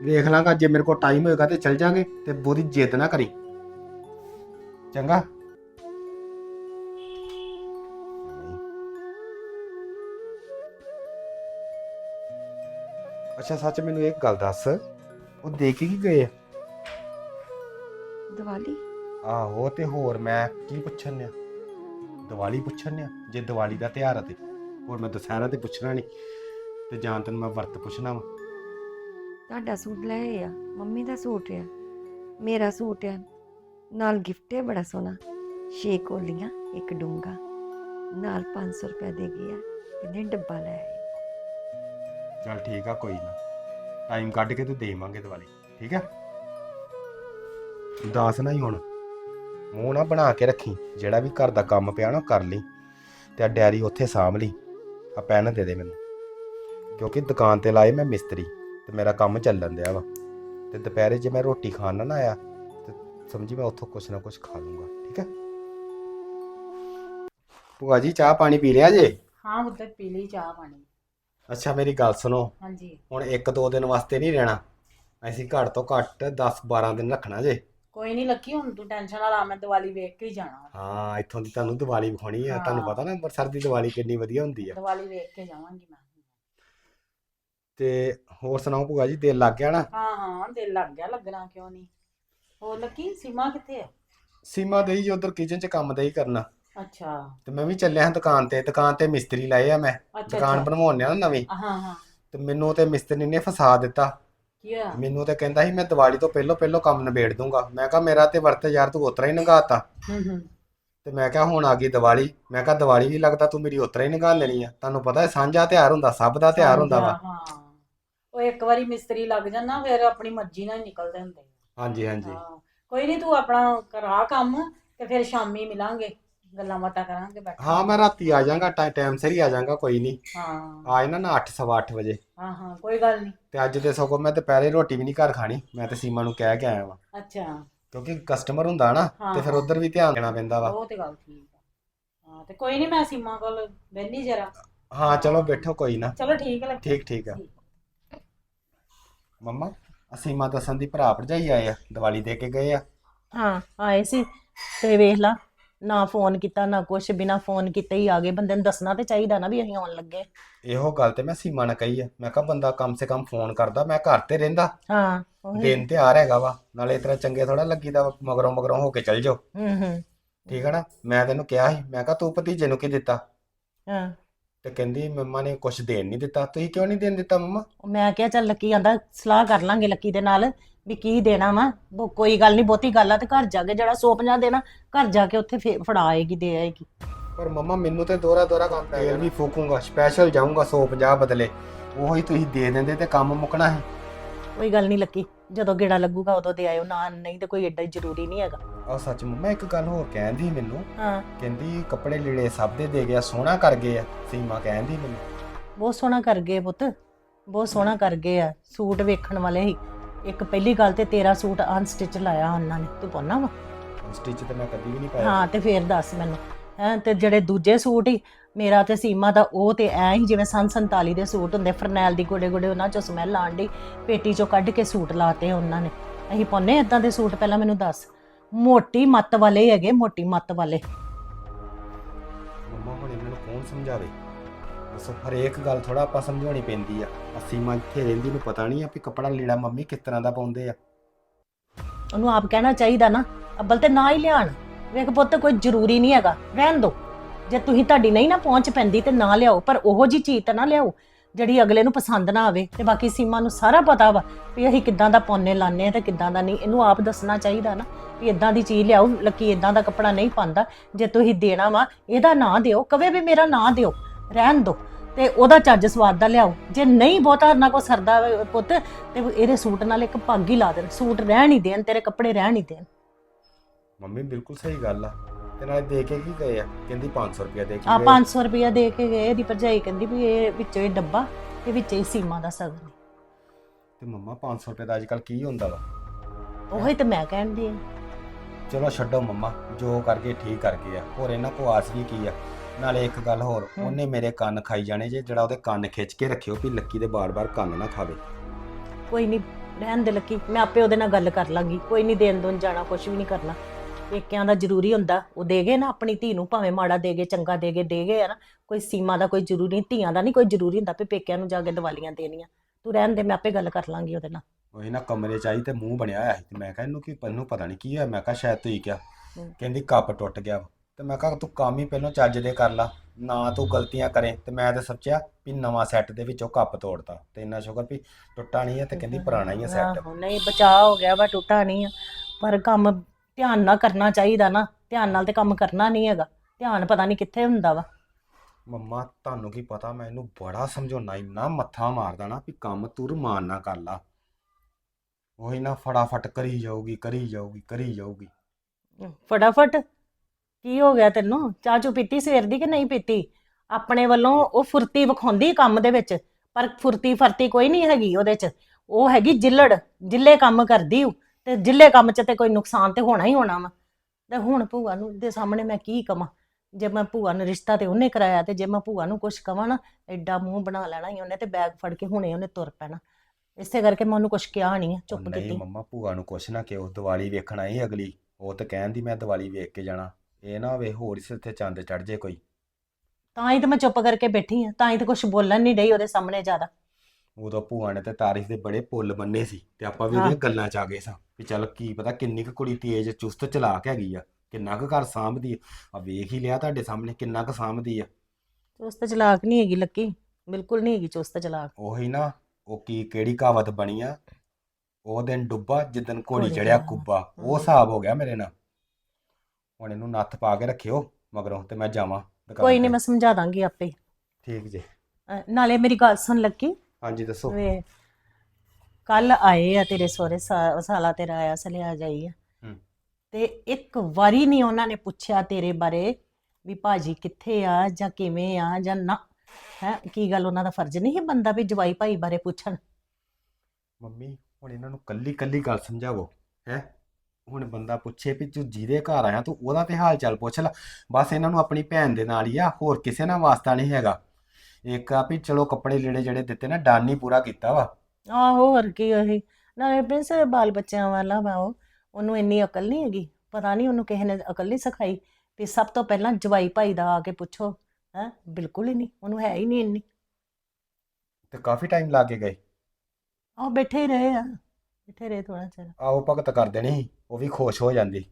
ਵੇਖ ਲਾਂਗਾ ਜੇ ਮੇਰੇ ਕੋਲ ਟਾਈਮ ਹੋਏਗਾ ਤੇ ਚੱਲ ਜਾਾਂਗੇ ਤੇ ਬਹੁਤੀ ਜਿੱਦ ਨਾ ਕਰੀ। ਚੰਗਾ। ਅੱਛਾ ਸੱਚ ਮੈਨੂੰ ਇੱਕ ਗੱਲ ਦੱਸ। ਉਹ ਦੇ ਕੇ ਕੀ ਗਏ ਆ? ਦੀਵਾਲੀ? ਆਹੋ ਤੇ ਹੋਰ ਮੈਂ ਕੀ ਪੁੱਛਣ ਆ ਦੀਵਾਲੀ ਪੁੱਛਣ ਆ ਜੇ ਦੀਵਾਲੀ ਦਾ ਤਿਉਹਾਰ ਆ ਤੇ। ਹੋਰ ਮੈਂ ਦੁਸਹਿਰਾ ਤੇ ਪੁੱਛਣਾ ਨਹੀਂ ਤੇ ਜਾਂ ਤੈਨੂੰ ਮੈਂ ਵਰਤ ਪੁੱਛਣਾ ਵਾ। ਤੁਹਾਡਾ ਸੂਟ ਲੈ ਆਏ ਆ ਮੰਮੀ ਦਾ ਸੂਟ ਆ ਮੇਰਾ ਸੂਟ ਆ। ਨਾਲ ਗਿਫਟ ਹੈ ਬੜਾ ਸੋਹਣਾ ਛੇ ਕੋਲੀਆਂ ਇੱਕ ਡੂੰਗਾ ਨਾਲ 500 ਰੁਪਏ ਦੇ ਗਿਆ ਕਹਿੰਦੇ ਡੱਬਾ ਲੈ ਆਏ। ਚੱਲ ਠੀਕ ਆ ਕੋਈ ਨਾ ਟਾਈਮ ਕੱਢ ਕੇ ਤੂੰ ਦੇਵਾਂਗੇ ਦੀਵਾਲੀ ਠੀਕ ਆ? ਦਾਸ ਨਾ ਹੀ ਹੁਣ। ਮੂੰਹ ਨਾ ਬਣਾ ਕੇ ਰੱਖੀ ਜਿਹੜਾ ਵੀ ਘਰ ਦਾ ਕੰਮ ਪਿਆ ਨਾ ਉਹ ਕਰ ਲਈ ਤੇ ਆ ਡੈਰੀ ਉੱਥੇ ਸਾਂਭ ਲਈ। ਆ ਪੈਨ ਦੇ ਦੇ ਮੈਨੂੰ। ਕਿਉਂਕਿ ਦੁਕਾਨ ਤੇ ਲਾਏ ਮੈਂ ਮਿਸਤਰੀ ਤੇ ਮੇਰਾ ਕੰਮ ਚੱਲਣ ਦਿਆ ਵਾ। ਤੇ ਦੁਪਹਿਰੇ ਜੇ ਮੈਂ ਰੋਟੀ ਖਾਣ ਨਾ ਨਾ ਆਇਆ ਤੇ ਸਮਝੀ ਮੈਂ ਉੱਥੋਂ ਕੁਛ ਨਾ ਕੁਛ ਖਾ ਲੂੰਗਾ ਠੀਕ ਹੈ? ਭੂਆ ਜੀ ਚਾਹ ਪਾਣੀ ਪੀ ਲਿਆ ਜੇ? ਹਾਂ ਪੁੱਤਰ ਪੀ ਲਈ ਚਾਹ ਪਾਣੀ। ਅੱਛਾ ਮੇਰੀ ਗੱਲ ਸੁਣੋ। ਹਾਂਜੀ। ਹੁਣ ਇੱਕ ਦੋ ਦਿਨ ਵਾਸਤੇ ਨਹੀਂ ਰਹਿਣਾ। ਅਸੀਂ ਘੱਟ ਤੋਂ ਘੱਟ 10 12 ਦਿਨ ਰੱਖਣਾ ਜੇ। ਕੋਈ ਨਹੀਂ ਲੱਕੀ ਹੁਣ ਤੂੰ ਟੈਨਸ਼ਨ ਨਾ ਲਾ ਮੈਂ ਦੀਵਾਲੀ ਵੇਖ ਕੇ ਹੀ ਜਾਣਾ। ਹਾਂ ਇੱਥੋਂ ਦੀ ਤੁਹਾਨੂੰ ਦੀਵਾਲੀ ਵਿਖਾਉਣੀ ਆ ਤੁਹਾਨੂੰ ਹਾਂ। ਪਤਾ ਨਾ ਅੰਮ੍ਰਿਤਸਰ ਦੀ ਦੀਵਾਲੀ ਕਿੰਨੀ ਵਧੀਆ ਹੁੰਦੀ ਆ। ਦੀਵਾਲੀ ਵੇਖ ਕੇ ਜਾਵਾਂਗੀ ਮੈਂ। ਤੇ ਹੋਰ ਸੁਣਾਓ ਭੂਆ ਜੀ ਦਿਲ ਲੱਗ ਗਿਆ ਨਾ? ਹਾਂ ਹਾਂ ਦਿਲ ਲੱਗ ਗਿਆ ਲੱਗਣਾ ਕਿਉਂ ਨਹੀਂ ਹੋਰ ਲੱਕੀ ਸੀਮਾ ਕਿੱਥੇ ਆ? ਸੀਮਾ ਦੇਈ ਜੀ ਉਧਰ ਕਿਚਨ 'ਚ ਕੰਮ ਦੇ ਹੀ ਕਰਨਾ। ਅੱਛਾ। ਤੇ ਮੈਂ ਵੀ ਚੱਲਿਆ ਹਾਂ ਦੁਕਾਨ ਤੇ ਦੁਕਾਨ ਤੇ ਮਿਸਤਰੀ ਲਾਏ ਆ ਮੈਂ। ਅੱਛਾ ਦੁਕਾਨ ਅੱਛਾ। ਬਣਵਾਉਣੀ ਆ ਨਾ ਨਵੀਂ। ਹਾਂ ਹਾਂ। ਤੇ ਮੈਨੂੰ ਤੇ ਮਿਸਤਰੀ ਨੇ ਫਸਾ ਦਿੱਤਾ। ਕੀ ਹੋਇਆ? ਮੈਨੂੰ ਤੇ ਕਹਿੰਦਾ ਸੀ ਮੈਂ ਦੀਵਾਲੀ ਤੋਂ ਪਹਿਲਾਂ ਪਹਿਲਾਂ ਕੰਮ ਨਿਬੇੜ ਦੂੰਗਾ। ਮੈਂ ਕਿਹਾ ਮੇਰਾ ਤੇ ਵਰਤ ਯਾਰ ਤੂੰ ਉਤਰਾ ਹੀ ਨਗਾਤਾ। ਹੂੰ ਹੂੰ। ਤੇ ਮੈਂ ਕਿਹਾ ਹੁਣ ਆ ਗਈ ਦੀਵਾਲੀ। ਮੈਂ ਕਿਹਾ ਦੀਵਾਲੀ ਵੀ ਲੱਗਦਾ ਤੂੰ ਮੇਰੀ ਉਤਰਾ ਹੀ ਨਿਗਾਹ ਲੈਣੀ ਆ। ਤੁਹਾਨੂੰ ਪਤਾ ਹੈ ਸਾਂਝਾ ਤਿਉਹਾਰ ਹੁੰਦਾ ਸਭ ਦਾ ਤਿਉਹਾਰ ਹੁੰਦਾ ਵਾ। ਹਾਂ। ਉਹ ਇੱਕ ਵਾਰੀ ਮਿਸਤਰੀ ਲੱਗ ਜਾਣਾ ਫਿਰ ਆਪਣੀ ਮਰਜ਼ੀ ਨਾਲ ਹੀ ਨਿਕਲਦੇ ਹੁੰਦੇ ਹਾਂਜੀ ਹਾਂਜੀ। ਹਾਂ। ਕੋਈ ਨਹੀਂ ਤੂੰ ਆਪਣਾ ਕਰਾ ਕੰਮ ਤੇ ਫਿਰ ਸ਼ਾਮੀ ਮਿਲਾਂਗੇ। ਗੱਲਾਂ ਬਾਤਾਂ ਕਰਾਂਗੇ ਬੈਠ। ਹਾਂ ਮੈਂ ਰਾਤੀ ਆ ਜਾਵਾਂਗਾ ਟਾਈਮ ਸਿਰ ਹੀ ਆ ਜਾਵਾਂਗਾ ਕੋਈ ਨਹੀਂ ਹਾਂ। ਆ ਜਾਣਾ ਨਾ 8 ਸਵਾ 8 ਵਜੇ। ਹਾਂ ਹਾਂ ਕੋਈ ਗੱਲ ਨਹੀਂ ਤੇ ਅੱਜ ਤੇ ਸਗੋਂ ਮੈਂ ਦੁਪਹਿਰੇ ਰੋਟੀ ਵੀ ਨਹੀਂ ਘਰ ਖਾਣੀ ਮੈਂ ਤੇ ਸੀਮਾ ਨੂੰ ਕਹਿ ਕੇ ਆਇਆ ਵਾਂ। ਅੱਛਾ। ਕਿਉਂਕਿ ਕਸਟਮਰ ਹੁੰਦਾ ਨਾ ਹਾਂ, ਤੇ ਫਿਰ। ਉਧਰ ਵੀ ਧਿਆਨ ਦੇਣਾ ਪੈਂਦਾ ਵਾ। ਉਹ ਤੇ ਗੱਲ ਠੀਕ ਆ। ਹਾਂ ਤੇ ਕੋਈ ਨਹੀਂ ਮੈਂ ਸੀਮਾ ਕੋਲ ਬੈਠੀ ਜਰਾ। ਹਾਂ ਚਲੋ ਬੈਠੋ ਕੋਈ ਨਾ। ਚਲੋ ਠੀਕ ਹੈ ਲੱਕੀ ਠੀਕ ਠੀਕ ਆ। ਮੰਮਾ ਆ ਸੀਮਾ ਦੱਸਣ ਦੀ ਭਰਾ ਭਰਜਾਈ ਆਏ ਆ ਦੀਵਾਲੀ ਦੇ ਕੇ ਗਏ ਆ। ਹਾਂ ਆਏ ਸੀ ਤੇ ਵੇਖ ਲਾ। ਨਾ ਫੋਨ ਕੀਤਾ ਨਾ ਕੁਛ ਬਿਨਾ ਫੋਨ ਕੀਤੇ ਹੀ ਆ ਗਏ। ਬੰਦੇ ਨੂੰ ਦੱਸਣਾ ਤੇ ਚਾਹੀਦਾ ਨਾ ਵੀ ਅਸੀਂ ਆਉਣ ਲੱਗੇ। ਇਹੋ ਗੱਲ ਤੇ ਮੈਂ ਸੀਮਾ ਨਾਲ ਕਹੀ ਆ। ਮੈਂ ਕਿਹਾ ਬੰਦਾ ਕਮ ਸੇ ਕਮ ਫੋਨ ਕਰਦਾ ਮੈਂ ਘਰ ਤੇ ਰਹਿੰਦਾ। ਹਾਂ ਉਹੀ। ਦਿਨ ਤਿਉਹਾਰ ਹੈਗਾ ਵਾ। ਨਾਲੇ ਇਸ ਤਰ੍ਹਾਂ ਚੰਗੇ ਥੋੜਾ ਲੱਗੀਦਾ ਵਾ, ਮਗਰੋਂ ਮਗਰੋਂ ਹੋ ਕੇ ਚੱਲ ਜਾਓ। ਹੂੰ ਹੂੰ। ਠੀਕ ਹੈ ਨਾ? ਮੈਂ ਤੈਨੂੰ ਕਿਹਾ ਸੀ ਮੈਂ ਕਿਹਾ ਤੂੰ ਭਤੀਜੇ ਨੂੰ ਕੀ ਦਿੱਤਾ? ਹਾਂ। ਤੇ ਕਹਿੰਦੀ ਮੰਮਾ ਨੇ ਕੁਝ ਦੇਣ ਨਹੀਂ ਦਿੱਤਾ। ਤੁਸੀਂ ਕਿਉਂ ਨਹੀਂ ਦੇਣ ਦਿੱਤਾ ਮੰਮਾ? ਮੈਂ ਕਿਹਾ ਚੱਲ ਲੱਕੀ ਆਂਦਾ ਸਲਾਹ ਕਰ ਲਾਂਗੇ ਲੱਕੀ ਦੇ ਨਾਲ। ਵੀ ਕੀ ਦੇਣਾ ਵਾ? ਉਹ ਕੋਈ ਗੱਲ ਨਹੀਂ ਬਹੁਤੀ ਗੱਲ ਆ ਤੇ ਘਰ ਜਾ ਕੇ ਜਿਹੜਾ 150 ਦੇਣਾ ਘਰ ਜਾ ਕੇ ਉੱਥੇ ਫੇ- ਫੜਾ ਆਏਗੀ ਦੇ ਆਏਗੀ। ਪਰ ਮੰਮਾ ਮੈਨੂੰ ਤੇ ਦੋਰਾ ਦੋਰਾ ਕੰਮ ਪੈ ਗਿਆ ਵੀ ਫੂਕੂੰਗਾ ਸਪੈਸ਼ਲ ਜਾਊਂਗਾ 150 ਬਦਲੇ। ਉਹੀ ਤੁਸੀਂ ਦੇ ਦਿੰਦੇ ਤੇ ਕੰਮ ਮੁੱਕਣਾ ਸੀ ਕੋਈ ਗੱਲ ਨਹੀਂ ਲੱਕੀ ਜਦੋਂ ਗੇੜਾ ਲੱਗੂਗਾ ਉਦੋਂ ਦੇ ਆਇਓ ਨਾ ਨਹੀਂ ਤੇ ਕੋਈ ਏਡਾ ਹੀ ਜ਼ਰੂਰੀ ਨਹੀਂ ਹੈਗਾ। ਆਹ ਸੱਚ ਮੰਮਾ ਇੱਕ ਗੱਲ ਹੋਰ ਕਹਿੰਦੀ ਮੈਨੂੰ। ਹਾਂ। ਕਹਿੰਦੀ ਕੱਪੜੇ ਲੀੜੇ ਸਭ ਦੇ ਦੇ ਗਿਆ ਸੋਹਣਾ ਕਰ ਗਏ ਆ। ਸੀਮਾ ਕਹਿੰਦੀ ਮੈਨੂੰ। ਬਹੁਤ ਸੋਹਣਾ ਕਰ ਗਏ ਪੁੱਤ ਬਹੁਤ ਸੋਹਣਾ ਕਰ ਗਏ ਆ ਸੂਟ ਵੇਖਣ ਵਾਲੇ ਹੀ ਇੱਕ ਪਹਿਲੀ ਗੱਲ ਤੇ ਤੇਰਾ ਸੂਟ ਅਨਸਟਿਚ ਲਾਇਆ ਉਹਨਾਂ ਨੇ। ਤੂੰ ਪਾਉਣਾ ਵਾ? ਸਟਿਚ ਤੇ ਮੈਂ ਕਦੀ ਵੀ ਨਹੀਂ ਪਾਇਆ। ਹਾਂ ਤੇ ਫੇਰ ਦੱਸ ਮੈਨੂੰ। ਹੈਂ ਤੇ ਜਿਹੜੇ ਦੂਜੇ ਸੂਟ ਹੀ ਮੇਰਾ ਤੇ ਸੀਮਾ ਦਾ ਉਹ ਤੇ ਐ ਹੀ ਜਿਵੇਂ ਸੰਨ 47 ਦੇ ਸੂਟ ਹੁੰਦੇ ਫਰਨੈਲ ਦੀ ਗੋਡੇ ਗੋਡੇ ਉਹਨਾਂ ਚੋਂ ਸਮੈਲ ਆਣ ਡਈ ਪੇਟੀ ਚੋਂ ਕੱਢ ਕੇ ਸੂਟ ਲਾਤੇ ਉਹਨਾਂ ਨੇ। ਅਸੀਂ ਪਾਉਨੇ ਇਦਾਂ ਦੇ ਸੂਟ ਪਹਿਲਾਂ ਮੈਨੂੰ ਦੱਸ। ਮੋਟੀ ਮੱਤ ਵਾਲੇ ਹੈਗੇ ਮੋਟੀ ਮੱਤ ਵਾਲੇ। ਮੰਮਾ ਹੁਣ ਇਹਨਾਂ ਨੂੰ ਕੌਣ ਸਮਝਾਵੇ? ਦੱਸੋ, ਹਰੇਕ ਗੱਲ ਥੋੜਾ ਆਪਾਂ ਸਮਝਾਉਣੀ ਪੈਂਦੀ ਆ। ਅਸੀਂ ਮਾਂ ਇੱਥੇ ਰਹਿੰਦੀ ਨੂੰ ਪਤਾ ਨਹੀਂ ਆ ਵੀ ਕੱਪੜਾ ਲੀੜਾ ਮੰਮੀ ਕਿਸ ਤਰ੍ਹਾਂ ਦਾ ਪਾਉਂਦੇ ਆ। ਉਹਨੂੰ ਆਪ ਕਹਿਣਾ ਚਾਹੀਦਾ ਨਾ, ਅੱਬਲ ਤੇ ਨਾ ਹੀ ਲਿਆਣ ਵੇਖ ਪੁੱਤ, ਕੋਈ ਜ਼ਰੂਰੀ ਨਹੀਂ ਹੈਗਾ, ਰਹਿਣ ਦੋ। ਜੇ ਤੁਸੀਂ ਤੁਹਾਡੀ ਨਹੀਂ ਨਾ ਪਹੁੰਚ ਪੈਂਦੀ ਤੇ ਨਾ ਲਿਆਓ, ਪਰ ਉਹੋ ਜੀ ਚੀਜ਼ ਤਾਂ ਨਾ ਲਿਆਓ, ਜਿਹੜੀ ਅਗਲੇ ਨੂੰ ਪਸੰਦ ਨਾ ਆਵੇ। ਤੇ ਬਾਕੀ ਸੀਮਾ ਨੂੰ ਸਾਰਾ ਪਤਾ ਵਾ ਵੀ ਅਸੀਂ ਕਿੱਦਾਂ ਦਾ ਪੌਨੇ ਲਾਣੇ ਆ ਤੇ ਕਿੱਦਾਂ ਦਾ ਨਹੀਂ। ਇਹਨੂੰ ਆਪ ਦੱਸਣਾ ਚਾਹੀਦਾ ਨਾ ਵੀ ਇਦਾਂ ਦੀ ਚੀਜ਼ ਲਿਆਓ, ਲੱਕੀ ਇਦਾਂ ਦਾ ਕੱਪੜਾ ਨਹੀਂ ਪਾਉਂਦਾ। ਜੇ ਤੁਸੀਂ ਦੇਣਾ ਵਾ, ਇਹਦਾ ਨਾਂ ਦਿਓ। ਕਵੇ ਵੀ ਮੇਰਾ ਨਾਂ ਦਿਓ। ਰਹਿਣ ਦੋ ਤੇ ਉਹਦਾ ਚੱਜ ਸਵਾਦ ਦਾ ਲਿਆਓ। ਜੇ ਨਹੀਂ ਬਹੁਤਾ ਨਾ ਕੋ ਸਰਦਾ ਪੁੱਤ ਤੇ ਇਹਦੇ ਸੂਟ ਨਾਲ ਇੱਕ ਪੱਗ ਹੀ ਲਾ ਦੇਣ। ਸੂਟ ਰਹਿਣ ਹੀ ਦੇਣ ਤੇਰੇ ਕੱਪੜੇ ਰਹਿਣ ਹੀ ਦੇਣ। ਮੰਮੀ ਬਿਲਕੁਲ ਸਹੀ ਗੱਲ ਆ। ਤੇ ਨਾਲੇ ਦੇ ਕੇ ਕੀ ਗਏ ਆ? ਕਹਿੰਦੀ 500 ਰੁਪਏ ਦੇ ਕੇ ਆ ਗਏ। 500 ਰੁਪਇਆ ਦੇ ਕੇ ਗਏ। ਇਹਦੀ ਭਰਜਾਈ ਕਹਿੰਦੀ ਵੀ ਇਹ ਵਿੱਚੋਂ ਇਹ ਡੱਬਾ ਤੇ ਵਿੱਚ ਹੀ ਸੀਮਾ ਦਾ ਸਗਨ। ਤੇ ਮੰਮਾ 500 ਰੁਪਏ ਦਾ ਅੱਜ ਕੱਲ ਕੀ ਹੁੰਦਾ ਵਾ? ਉਹੀ ਤੇ ਮੈਂ ਕਹਿੰਦੀ ਆ। ਚਲੋ ਛੱਡੋ ਮੰਮਾ ਜੋ ਕਰਕੇ ਠੀਕ ਕਰਕੇ ਆ। ਹੋਰ ਇਹਨਾਂ ਕੋ ਆਸ ਵੀ ਕੀ ਆ? ਨਾਲੇ ਇੱਕ ਗੱਲ ਹੋਰ। ਉਹਨੇ ਮੇਰੇ ਕੰਨ ਖਾਈ ਜਾਣੇ ਜੇ ਜਿਹੜਾ ਉਹਦੇ ਕੰਨ ਖਿੱਚ ਕੇ ਰੱਖਿਓ ਵੀ ਲੱਕੀ ਦੇ ਬਾਰ-ਬਾਰ ਕੰਨ ਨਾ ਖਾਵੇ। ਕੋਈ ਨਹੀਂ ਰਹਿਣ ਦੇ ਲੱਕੀ ਮੈਂ ਆਪੇ ਉਹਦੇ ਨਾਲ ਗੱਲ ਕਰ ਲਾਂਗੀ। ਕੋਈ ਨਹੀਂ ਦੇਣ ਦੋਨ ਜਾਣਾ ਕੁਝ ਵੀ ਨਹੀਂ ਕਰਨਾ। ਪੇਕਿਆਂ ਦਾ ਜ਼ਰੂਰੀ ਹੁੰਦਾ ਉਹ ਦੇਗੇ ਨਾ ਆਪਣੀ ਧੀ ਨੂੰ ਭਾਵੇਂ ਮਾੜਾ ਦੇਗੇ ਚੰਗਾ ਦੇਗੇ ਦੇਗੇ ਆ ਨਾ ਕੋਈ ਸੀਮਾ ਦਾ ਕੋਈ ਜ਼ਰੂਰੀ ਨਹੀਂ ਧੀਆਂ ਦਾ ਨਹੀਂ ਕੋਈ ਜ਼ਰੂਰੀ ਹੁੰਦਾ ਵੀ ਪੇਕਿਆਂ ਨੂੰ ਜਾ ਕੇ ਦੀਵਾਲੀਆਂ ਦੇਣੀਆਂ। ਤੂੰ ਰਹਿਣ ਦੇ ਮੈਂ ਆਪੇ ਗੱਲ ਕਰ ਲਾਂਗੀ ਉਹਦੇ ਨਾਲ। ਉਹੀ ਨਾ ਕਮਰੇ ਚ ਆਈ ਤੇ ਮੂੰਹ ਬਣਿਆ ਹੋਇਆ ਸੀ ਤੇ ਮੈਂ ਕਿਹਾ ਇਹਨੂੰ ਕੀ ਇਹਨੂੰ ਪਤਾ ਨਹੀਂ ਕੀ ਹੋਇਆ? ਮੈਂ ਕਿਹਾ ਸ਼ਾਇਦ ਤੁਸੀਂ ਕਿਹਾ। ਕਹਿੰਦੀ ਕੱਪ ਟੁੱਟ ਗਿਆ। ਤੇ ਮੈਂ ਕਿਹਾ ਤੂੰ ਕੰਮ ਹੀ ਪਹਿਲਾਂ ਚੱਜ ਦੇ ਕਰ ਲਾ ਨਾ ਤੂੰ ਗਲਤੀਆਂ ਕਰੇ। ਤੇ ਮੈਂ ਤੇ ਸੋਚਿਆ ਵੀ ਨਵਾਂ ਸੈੱਟ ਦੇ ਵਿੱਚੋਂ ਕੱਪ ਤੋੜਤਾ। ਤੇ ਇੰਨਾ ਸ਼ੁਕਰ ਵੀ ਟੁੱਟਾ ਨਹੀਂ ਹੈ ਤੇ ਕਹਿੰਦੀ ਪੁਰਾਣਾ ਹੀ ਹੈ ਸੈੱਟ ਆਹੋ, ਨਹੀਂ ਬਚਾਅ ਹੋ ਗਿਆ ਵਾ ਟੁੱਟਾ ਨਹੀਂ ਆ। ਪਰ ਕੰਮ ਧਿਆਨ ਨਾਲ ਕਰਨਾ ਚਾਹੀਦਾ ਨਾ। ਧਿਆਨ ਨਾਲ ਤੇ ਕੰਮ ਕਰਨਾ ਨਹੀਂ ਹੈਗਾ। ਧਿਆਨ ਪਤਾ ਨਹੀਂ ਕਿੱਥੇ ਹੁੰਦਾ ਵਾ। ਮੰਮਾ ਤੁਹਾਨੂੰ ਕੀ ਪਤਾ ਮੈਂ ਇਹਨੂੰ ਬੜਾ ਸਮਝਾਉਣਾ ਇੰਨਾ ਮੱਥਾ ਮਾਰਦਾ ਨਾ ਵੀ ਕੰਮ ਤੂੰ ਰਮਾਨ ਨਾ ਕਰ ਲਾ। ਉਹੀ ਨਾ ਫਟਾਫਟ ਕਰੀ ਜਾਊਗੀ ਕਰੀ ਜਾਊਗੀ ਕਰੀ ਜਾਊਗੀ। ਫਟਾਫਟ? ਕੀ ਹੋ ਗਿਆ ਤੈਨੂੰ? ਚਾਹ ਚੂ ਪੀਤੀ ਸਵੇਰ ਦੀ ਕਿ ਨਹੀਂ ਪੀਤੀ? ਆਪਣੇ ਵੱਲੋਂ ਉਹ ਫੁਰਤੀ ਵਿਖਾਉਂਦੀ ਕੰਮ ਦੇ ਵਿੱਚ ਪਰ ਫੁਰਤੀ ਫਰਤੀ ਕੋਈ ਨਹੀਂ ਹੈਗੀ ਉਹਦੇ 'ਚ। ਉਹ ਹੈਗੀ ਜਿੱਲੜ ਜਿੱਲੇ ਕੰਮ ਕਰਦੀ ਉਹ ਤੇ ਜਿੱਲੇ ਕੰਮ 'ਚ ਤੇ ਕੋਈ ਨੁਕਸਾਨ ਤੇ ਹੋਣਾ ਹੀ ਹੋਣਾ ਵਾ। ਤੇ ਹੁਣ ਭੂਆ ਨੂੰ ਦੇ ਸਾਹਮਣੇ ਮੈਂ ਕੀ ਕਵਾਂ? ਜੇ ਮੈਂ ਭੂਆ ਨੂੰ ਰਿਸ਼ਤਾ ਤੇ ਉਹਨੇ ਕਰਾਇਆ ਤੇ ਜੇ ਮੈਂ ਭੂਆ ਨੂੰ ਕੁਝ ਕਵਾਂ ਨਾ ਐਡਾ ਮੂੰਹ ਬਣਾ ਲੈਣਾ ਹੀ ਉਹਨੇ ਤੇ ਬੈਗ ਫੜ ਕੇ ਹੁਣੇ ਉਹਨੇ ਤੁਰ ਪੈਣਾ। ਇਸੇ ਕਰਕੇ ਮੈਂ ਉਹਨੂੰ ਕੁਝ ਕਿਹਾ ਨਹੀਂ ਆ, ਚੁੱਪ ਨਹੀਂ ਕੀਤੀ। ਮੰਮਾ ਭੂਆ ਨੂੰ ਕੁਛ ਨਾ ਕਿਉ ਦੀਵਾਲੀ ਵੇਖਣ ਆਈ ਅਗਲੀ। ਉਹ ਤਾਂ ਕਹਿੰਦੀ ਮੈਂ ਦੀਵਾਲੀ ਵੇਖ ਕੇ ਜਾਣਾ। ਇਹ ਨਾ ਹੋਵੇ ਹੋਰ ਸਿਰ ਤੇ ਚੰਦ ਚੜ ਜੇ ਕੋਈ ਤਾਂ ਹੀ ਤਾਂ ਮੈਂ ਚੁੱਪ ਕਰਕੇ ਬੈਠੀ ਆ ਤਾਂ ਹੀ ਤਾਂ ਕੁਝ ਬੋਲਣ ਨਹੀਂ ਡਈ ਉਹਦੇ ਸਾਹਮਣੇ ਜ਼ਿਆਦਾ ਉਦੋਂ ਭੂਆ ਨੇ ਤੇ ਤਾਰੀਫ ਦੇ ਬੜੇ ਪੁੱਲ ਬੰਨੇ ਸੀ ਤੇ ਆਪਾਂ ਵੀ ਹਾਂ। ਉਹਦੀਆਂ ਗੱਲਾਂ ਚ ਆ ਗਏ ਸਾਂ ਵੀ ਚੱਲ ਕੀ ਪਤਾ ਕਿੰਨੀ ਕੁ ਕੁੜੀ ਤੇਜ਼ ਚੁਸਤ ਚਲਾਕ ਹੈਗੀ ਆ ਕਿੰਨਾ ਕੁ ਘਰ ਸਾਂਭਦੀ ਆ ਆ ਵੇਖ ਹੀ ਲਿਆ ਤੁਹਾਡੇ ਸਾਹਮਣੇ ਕਿੰਨਾ ਕੁ ਸਾਂਭਦੀ ਆ ਚੁਸਤ ਚਲਾਕ ਨਹੀਂ ਹੈਗੀ ਲੱਕੀ ਬਿਲਕੁਲ ਨਹੀਂ ਹੈਗੀ ਚੁਸਤ ਚਲਾਕ ਉਹੀ ਨਾ ਉਹ ਕੀ ਕਿਹੜੀ ਕਹਾਵਤ ਬਣੀ ਆ ਉਹ ਦਿਨ ਡੁੱਬਾ ਜਿੱਦਨ ਘੋੜੀ ਘੋੜੀ ਚੜਿਆ। ਕੁੱਬਾ ਉਹ ਹਮ। ਹਿਸਾਬ ਹੋ ਗਿਆ ਮੇਰੇ ਨਾਲ ਹੁਣ ਇਹਨੂੰ ਨੱਥ ਪਾ ਕੇ ਰੱਖਿਓ ਮਗਰੋਂ ਤੇ ਮੈਂ ਜਾਵਾਂ ਦੁਕਾਨ ਕੋਈ ਨਹੀਂ ਤੇ। ਮੈਂ ਸਮਝਾ ਦਾਂਗੀ ਆਪੇ। ਠੀਕ ਜੀ। ਨਾਲੇ ਮੇਰੀ ਗੱਲ ਸੁਣ ਲੱਕੀ ਹਾਂਜੀ ਦੱਸੋ। ਵੇ ਕੱਲ ਆਏ ਆ ਤੇਰੇ ਸਹੁਰੇ ਸਾ- ਸਾਲਾ ਤੇਰਾ ਆਇਆ ਸਲਿਆ ਜਾਈ ਆ। ਤੇ ਇੱਕ ਵਾਰੀ ਨਹੀਂ ਉਹਨਾਂ ਨੇ ਪੁੱਛਿਆ ਤੇਰੇ ਬਾਰੇ ਵੀ ਭਾਜੀ ਕਿੱਥੇ ਆ ਜਾਂ ਕਿਵੇਂ ਆ ਜਾਂ ਨਾ। ਹੈ ਕੀ ਗੱਲ ਉਹਨਾਂ ਦਾ ਫਰਜ਼ ਨਹੀਂ ਬੰਦਾ ਵੀ ਜਵਾਈ ਭਾਈ ਬਾਰੇ ਪੁੱਛਣ? ਮੰਮੀ ਹੁਣ ਇਹਨਾਂ ਨੂੰ ਕੱਲੀ ਕੱਲੀ ਗੱਲ ਸਮਝਾਵੋ ਹੈ? ਹੁਣ ਬੰਦਾ ਪੁੱਛੇ ਵੀ ਤੂੰ ਜਿਹਦੇ ਘਰ ਆਇਆ ਤੂੰ ਉਹਦਾ ਤੇ ਹਾਲ ਚਾਲ ਪੁੱਛ ਲੈ। ਬਸ ਇਹਨਾਂ ਨੂੰ ਆਪਣੀ ਭੈਣ ਦੇ ਨਾਲ ਹੀ ਆ ਹੋਰ ਕਿਸੇ ਨਾਲ ਵਾਸਤਾ ਨਹੀਂ ਹੈਗਾ। ਇੱਕ ਆ ਵੀ ਚਲੋ ਕੱਪੜੇ ਲੀੜੇ ਜਿਹੜੇ ਦਿੱਤੇ ਨਾ ਡਾਨ ਪੂਰਾ ਕੀਤਾ ਵਾ। ਆਹੋ ਹੋਰ ਕੀ ਉਹੀ। ਨਾਲੇ ਪ੍ਰਿੰਸ ਬਾਲ ਬੱਚਿਆਂ ਵਾਲਾ ਵਾ ਉਹ। ਉਹਨੂੰ ਇੰਨੀ ਅਕਲ ਨਹੀਂ ਹੈਗੀ। ਪਤਾ ਨਹੀਂ ਉਹਨੂੰ ਕਿਸੇ ਨੇ ਅਕਲ ਨਹੀਂ ਸਿਖਾਈ ਵੀ ਸਭ ਤੋਂ ਪਹਿਲਾਂ ਜਵਾਈ ਭਾਈ ਦਾ ਆ ਕੇ ਪੁੱਛੋ। ਹੈ ਬਿਲਕੁਲ ਹੀ ਨਹੀਂ। ਉਹਨੂੰ ਹੈ ਹੀ ਨਹੀਂ ਇੰਨੀ। ਤੇ ਕਾਫੀ ਟਾਈਮ ਲਾ ਕੇ ਗਏ। ਆਹ ਬੈਠੇ ਹੀ ਰਹੇ ਆ। ਬੈਠੇ ਰਹੇ ਥੋੜਾ ਚਿਰ ਆਓ ਭਗਤ ਕਰ ਦੇਣੀ ਸੀ ਉਹ ਵੀ ਖੁਸ਼ ਹੋ ਜਾਂਦੀ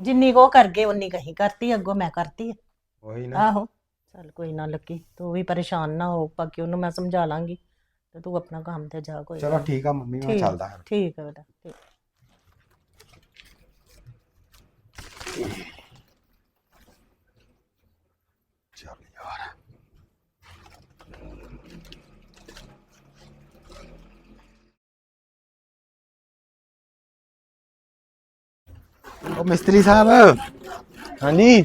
ਜਿੰਨੀ ਕੋ ਕਰ ਗਏ ਉਨੀ ਕਹੀਂ ਕਰਤੀ ਅੱਗੋਂ ਮੈਂ ਕਰਤੀ ਆ। ਉਹੀ ਨਾ ਆਹੋ ਚੱਲ ਕੋਈ ਨਾ ਲੱਗੀ ਤੂੰ ਵੀ ਪਰੇਸ਼ਾਨ ਨਾ ਹੋ ਬਾਕੀ ਉਹਨੂੰ ਮੈਂ ਸਮਝਾ ਲਾਂਗੀ ਤੇ ਤੂੰ ਆਪਣਾ ਕੰਮ ਤੇ ਜਾ ਕੋਈ ਚਲੋ ਗੱਲ ਨੀ। ਠੀਕ ਆ ਮੰਮੀ ਮੈਂ ਠੀਕ। ਚੱਲਦਾ ਠੀਕ ਹੈ ਬੇਟਾ ਠੀਕ। ਉਹ ਮਿਸਤਰੀ ਸਾਹਿਬ। ਹਾਂਜੀ।